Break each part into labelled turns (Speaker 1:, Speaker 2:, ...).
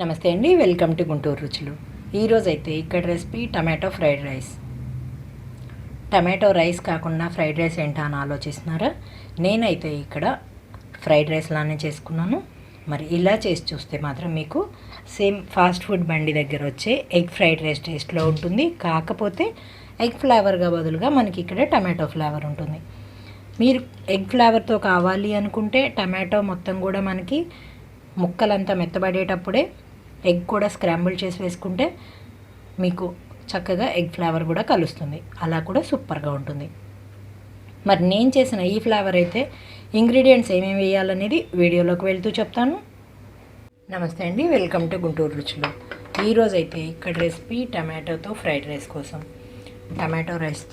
Speaker 1: నమస్తే అండి welcome to Guntur రుచులు. ఈరోజు అయితే ఇక్కడ recipe tomato fried rice. Tomato rice కాకుండా ఫ్రైడ్ రైస్ ఏంటా అని ఆలోచిస్తున్నారా? నేనైతే ఇక్కడ ఫ్రైడ్ రైస్ లానే చేసుకున్నాను. మరి ఇలా చేసి చూస్తే మాత్రం మీకు సేమ్ ఫాస్ట్ ఫుడ్ బండి దగ్గర వచ్చే ఎగ్ ఫ్రైడ్ రైస్ టేస్ట్లో ఉంటుంది. కాకపోతే ఎగ్ ఫ్లేవర్గా బదులుగా మనకి ఇక్కడ టమాటో ఫ్లేవర్ ఉంటుంది. మీరు ఎగ్ ఫ్లేవర్తో కావాలి అనుకుంటే టమాటో మొత్తం కూడా మనకి ముక్కలంతా మెత్తబడేటప్పుడే ఎగ్ కూడా స్క్రాంబుల్ చేసి వేసుకుంటే మీకు చక్కగా ఎగ్ ఫ్లేవర్ కూడా కలుస్తుంది. అలా కూడా సూపర్గా ఉంటుంది. మరి నేను చేసిన ఈ ఫ్లేవర్ అయితే ఇంగ్రీడియంట్స్ ఏమేమి వేయాలనేది వీడియోలోకి వెళ్తూ చెప్తాను. నమస్తే అండి వెల్కమ్ టు గుంటూరు రుచులు. ఈరోజు అయితే ఇక్కడ రెసిపీ టమాటోతో ఫ్రైడ్ రైస్ కోసం. Tomato rice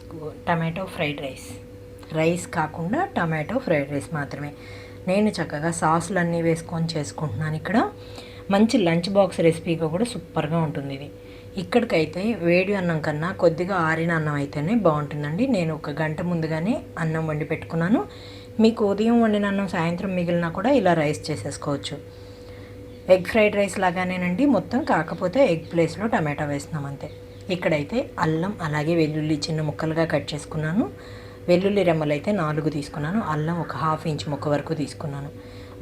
Speaker 1: tomato fried rice. Rice కాకుండా టమాటో ఫ్రైడ్ రైస్ మాత్రమే. నేను చక్కగా సాసులు అన్నీ వేసుకొని చేసుకుంటున్నాను ఇక్కడ. మంచి లంచ్ బాక్స్ రెసిపీగా కూడా సూపర్గా ఉంటుంది ఇది. ఇక్కడికైతే వేడి అన్నం కన్నా కొద్దిగా ఆరిన అన్నం అయితేనే బాగుంటుందండి. నేను ఒక గంట ముందుగానే అన్నం వండి పెట్టుకున్నాను. మీకు ఉదయం వండిన అన్నం సాయంత్రం మిగిలినా కూడా ఇలా రైస్ చేసేసుకోవచ్చు. ఎగ్ ఫ్రైడ్ రైస్ లాగానేనండి. మొత్తం కాకపోతే ఎగ్ ప్లేస్లో టమాటా వేస్తున్నాం అంతే. ఇక్కడైతే అల్లం అలాగే వెల్లుల్లి చిన్న ముక్కలుగా కట్ చేసుకున్నాను. వెల్లుల్లి రెమ్మలు అయితే నాలుగు తీసుకున్నాను. అల్లం ఒక హాఫ్ ఇంచ్ ముక్క వరకు తీసుకున్నాను.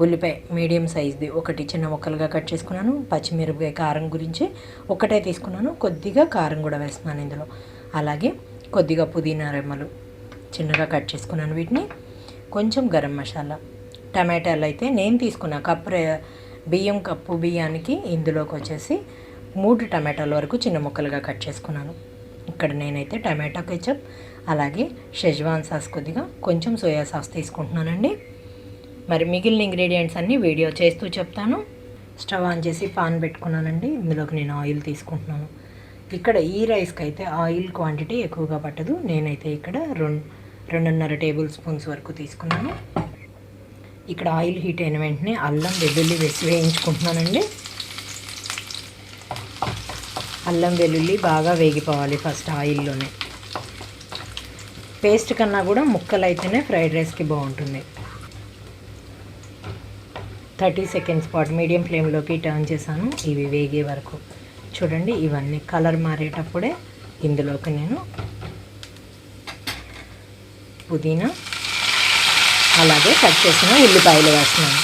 Speaker 1: ఉల్లిపాయ మీడియం సైజ్ది ఒకటి చిన్న ముక్కలుగా కట్ చేసుకున్నాను. పచ్చిమిరపకాయ కారం గురించి ఒకటే తీసుకున్నాను. కొద్దిగా కారం కూడా వేస్తున్నాను ఇందులో. అలాగే కొద్దిగా పుదీనా రెమ్మలు చిన్నగా కట్ చేసుకున్నాను వీటిని. కొంచెం గరం మసాలా టమాటాలు అయితే నేను తీసుకున్న కప్పు బియ్యం కప్పు బియ్యానికి ఇందులోకి వచ్చేసి మూడు టమాటాల వరకు చిన్న ముక్కలుగా కట్ చేసుకున్నాను. ఇక్కడ నేనైతే టమాటా కెచప్ అలాగే షెజ్వాన్ సాస్ కొద్దిగా కొంచెం సోయా సాస్ తీసుకుంటున్నానండి. మరి మిగిలిన ఇంగ్రీడియంట్స్ అన్నీ వీడియో చేస్తూ చెప్తాను. స్టవ్ ఆన్ చేసి పాన్ పెట్టుకున్నానండి. ఇందులోకి నేను ఆయిల్ తీసుకుంటున్నాను. ఇక్కడ ఈ రైస్కి అయితే ఆయిల్ క్వాంటిటీ ఎక్కువగా పట్టదు. నేనైతే ఇక్కడ రెండు రెండున్నర టేబుల్ స్పూన్స్ వరకు తీసుకున్నాను. ఇక్కడ ఆయిల్ హీట్ అయిన వెంటనే అల్లం వెల్లుల్లి వేసి వేయించుకుంటున్నానండి. అల్లం వెల్లుల్లి బాగా వేగిపోవాలి ఫస్ట్ ఆయిల్లోనే పేస్ట్ కన్నా కూడా ముక్కలు అయితేనే ఫ్రైడ్ రైస్కి బాగుంటుంది. థర్టీ సెకండ్స్ పాటు మీడియం ఫ్లేమ్లోకి టర్న్ చేశాను. ఇవి వేగే వరకు. చూడండి ఇవన్నీ కలర్ మారేటప్పుడే ఇందులోకి నేను పుదీనా అలాగే కట్ చేసిన ఉల్లిపాయలు వేస్తున్నాను.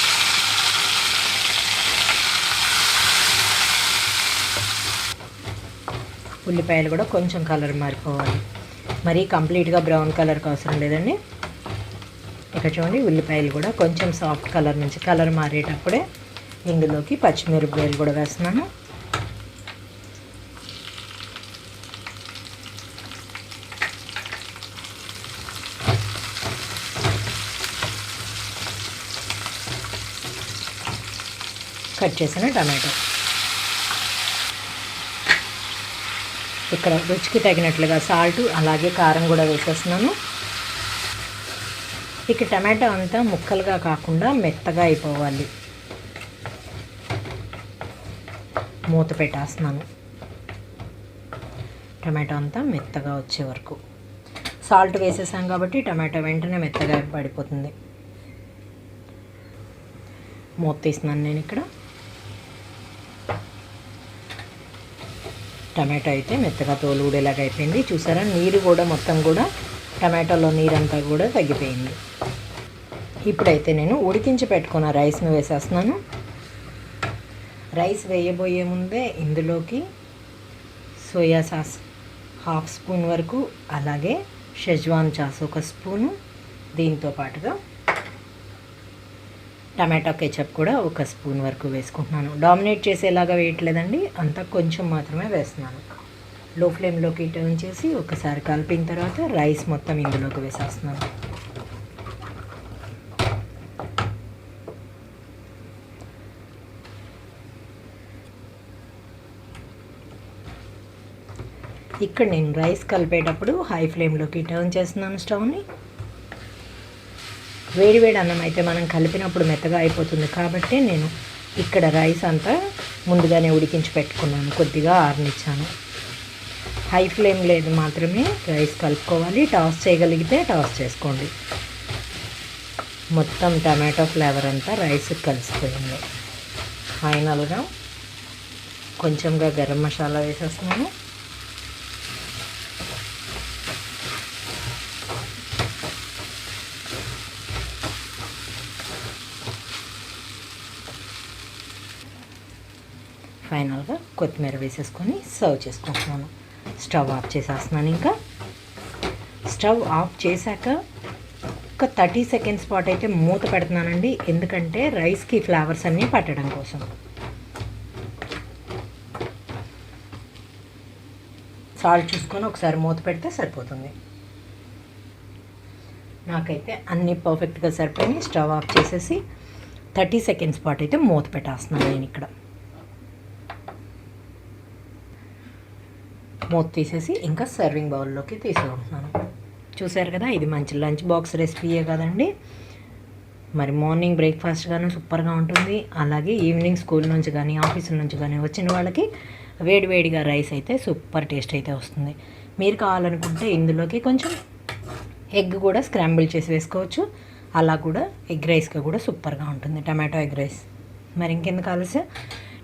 Speaker 1: ఉల్లిపాయలు కూడా కొంచెం కలర్ మారిపోవాలి. మరీ కంప్లీట్గా బ్రౌన్ కలర్కి అవసరం లేదండి. ఇక్కడ చూడండి ఉల్లిపాయలు కూడా కొంచెం సాఫ్ట్ కలర్ నుంచి కలర్ మారేటప్పుడే ఇందులోకి పచ్చిమిరపకాయలు కూడా వేస్తున్నాను. కట్ చేసిన టమాటో. ఇక్కడ రుచికి తగినట్లుగా సాల్ట్ అలాగే కారం కూడా వేసేస్తున్నాను. ఇక టమాటా అంతా ముక్కలుగా కాకుండా మెత్తగా అయిపోవాలి. మూత పెట్టేస్తున్నాను. టమాటా అంతా మెత్తగా వచ్చే వరకు. సాల్ట్ వేసేసాం కాబట్టి టమాటా వెంటనే మెత్తగా పడిపోతుంది. మూత తీస్తున్నాను నేను ఇక్కడ. టమాటో అయితే మెత్తగా తోలు ఊడేలాగా అయిపోయింది. చూసారా? నీరు కూడా మొత్తం కూడా టమాటోలో నీరంతా కూడా తగ్గిపోయింది. ఇప్పుడైతే నేను ఉడికించి పెట్టుకున్న రైస్ను వేసేస్తున్నాను. రైస్ వేయబోయే ముందే ఇందులోకి సోయా సాస్ హాఫ్ స్పూన్ వరకు అలాగే షెజ్వాన్ సాస్ ఒక స్పూను. దీంతో పాటుగా టమాటో కెచప్ కూడా ఒక స్పూన్ వరకు వేసుకుంటున్నాను. డామినేట్ చేసేలాగా వేయట్లేదండి. అంతా కొంచెం మాత్రమే వేస్తున్నాను. లో ఫ్లేమ్లోకి టర్న్ చేసి ఒకసారి కలిపిన తర్వాత రైస్ మొత్తం ఇందులోకి వేసేస్తున్నాను. ఇక్కడ నేను రైస్ కలిపేటప్పుడు హై ఫ్లేమ్లోకి టర్న్ చేస్తున్నాను స్టవ్ని. వేడి వేడి అన్నం అయితే మనం కలిపినప్పుడు మెత్తగా అయిపోతుంది కాబట్టి నేను ఇక్కడ రైస్ అంతా ముందుగానే ఉడికించి పెట్టుకున్నాను కొద్దిగా ఆరనిచ్చాను. హై ఫ్లేమ్ లేదు మాత్రమే రైస్ కలుపుకోవాలి టాస్ చేయగలిగితే టాస్ చేసుకోండి. మొత్తం టమాటో ఫ్లేవర్ అంతా రైస్ కలిసిపోయింది. ఫైనల్గా కొంచెంగా గరం మసాలా వేసేస్తున్నాను. ఫైనల్గా కొత్తిమీర వేసేసుకొని సర్వ్ చేసుకుంటున్నాను. స్టవ్ ఆఫ్ చేసేస్తున్నాను ఇంకా. స్టవ్ ఆఫ్ చేశాక ఒక థర్టీ సెకండ్స్ పాటు అయితే మూత పెడుతున్నానండి. ఎందుకంటే రైస్కి ఫ్లేవర్స్ అన్నీ పట్టడం కోసం. సాల్ట్ చూసుకొని ఒకసారి మూత పెడితే సరిపోతుంది. నాకైతే అన్నీ పర్ఫెక్ట్గా సరిపోయినాయి. స్టవ్ ఆఫ్ చేసేసి థర్టీ సెకండ్స్ పాటు అయితే మూత పెట్టేస్తున్నాను నేను ఇక్కడ. మూత తీసేసి ఇంకా సర్వింగ్ బౌల్లోకి తీసుకుంటున్నాను. చూసారు కదా ఇది మంచి లంచ్ బాక్స్ రెసిపీయే కదండి. మరి మార్నింగ్ బ్రేక్ఫాస్ట్ కానీ సూపర్గా ఉంటుంది. అలాగే ఈవినింగ్ స్కూల్ నుంచి కానీ ఆఫీస్ నుంచి కానీ వచ్చిన వాళ్ళకి వేడివేడిగా రైస్ అయితే సూపర్ టేస్ట్ అయితే వస్తుంది. మీరు కావాలనుకుంటే ఇందులోకి కొంచెం ఎగ్ కూడా స్క్రాంబుల్ చేసి వేసుకోవచ్చు. అలా కూడా ఎగ్ రైస్గా కూడా సూపర్గా ఉంటుంది. Tomato egg rice. మరి ఇంకెందుకు ఆలస్యం?